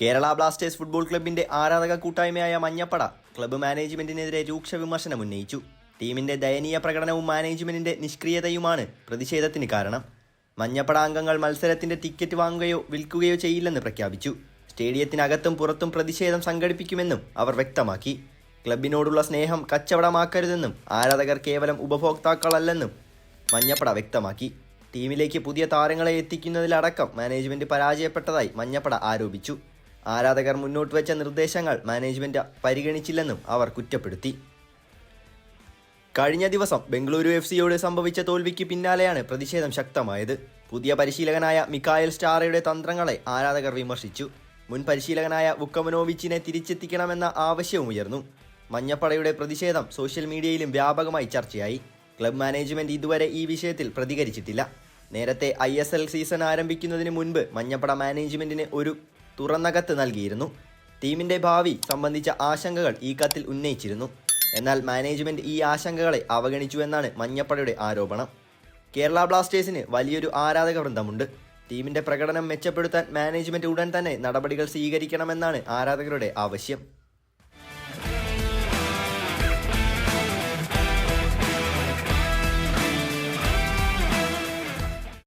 Kerala Blasters football ക്ലബിന്റെ ആരാധക കൂട്ടായ്മയായ മഞ്ഞപ്പട ക്ലബ്ബ് മാനേജ്മെന്റിനെതിരെ രൂക്ഷ വിമർശനം ഉന്നയിച്ചു. ടീമിന്റെ ദയനീയ പ്രകടനവും മാനേജ്മെന്റിന്റെ നിഷ്ക്രിയതയുമാണ് പ്രതിഷേധത്തിന് കാരണം. മഞ്ഞപ്പട അംഗങ്ങൾ മത്സരത്തിന്റെ ടിക്കറ്റ് വാങ്ങുകയോ വിൽക്കുകയോ ചെയ്യില്ലെന്ന് പ്രഖ്യാപിച്ചു. സ്റ്റേഡിയത്തിനകത്തും പുറത്തും പ്രതിഷേധം സംഘടിപ്പിക്കുമെന്നും അവർ വ്യക്തമാക്കി. ക്ലബിനോടുള്ള സ്നേഹം കച്ചവടമാക്കരുതെന്നും ആരാധകർ കേവലം ഉപഭോക്താക്കളല്ലെന്നും മഞ്ഞപ്പട വ്യക്തമാക്കി. ടീമിലേക്ക് പുതിയ താരങ്ങളെ എത്തിക്കുന്നതിലടക്കം മാനേജ്മെന്റ് പരാജയപ്പെട്ടതായി മഞ്ഞപ്പട ആരോപിച്ചു. ആരാധകർ മുന്നോട്ട് വെച്ച നിർദ്ദേശങ്ങൾ മാനേജ്മെന്റ് പരിഗണിച്ചില്ലെന്നും അവർ കുറ്റപ്പെടുത്തി. കഴിഞ്ഞ ദിവസം ബംഗളൂരു എഫ് സിയോട് സംഭവിച്ച തോൽവിക്ക് പിന്നാലെയാണ് പ്രതിഷേധം ശക്തമായത്. പുതിയ പരിശീലകനായ മിക്കായൽ സ്റ്റാറയുടെ തന്ത്രങ്ങളെ ആരാധകർ വിമർശിച്ചു. മുൻ പരിശീലകനായ വുക്കമനോവിച്ചിനെ തിരിച്ചെത്തിക്കണമെന്ന ആവശ്യവും ഉയർന്നു. മഞ്ഞപ്പടയുടെ പ്രതിഷേധം സോഷ്യൽ മീഡിയയിലും വ്യാപകമായി ചർച്ചയായി. ക്ലബ് മാനേജ്മെന്റ് ഇതുവരെ ഈ വിഷയത്തിൽ പ്രതികരിച്ചിട്ടില്ല. നേരത്തെ ഐ സീസൺ ആരംഭിക്കുന്നതിന് മുൻപ് മഞ്ഞപ്പട മാനേജ്മെന്റിന് ഒരു തുറന്ന കത്ത് നൽകിയിരുന്നു. ടീമിന്റെ ഭാവി സംബന്ധിച്ച ആശങ്കകൾ ഈ കത്തിൽ ഉന്നയിച്ചിരുന്നു. എന്നാൽ മാനേജ്മെന്റ് ഈ ആശങ്കകളെ അവഗണിച്ചു എന്നാണ് മഞ്ഞപ്പടയുടെ ആരോപണം. കേരള ബ്ലാസ്റ്റേഴ്സിന് വലിയൊരു ആരാധക വൃന്ദമുണ്ട് ടീമിന്റെ പ്രകടനം മെച്ചപ്പെടുത്താൻ മാനേജ്മെന്റ് ഉടൻ തന്നെ നടപടികൾ സ്വീകരിക്കണമെന്നാണ് ആരാധകരുടെ ആവശ്യം.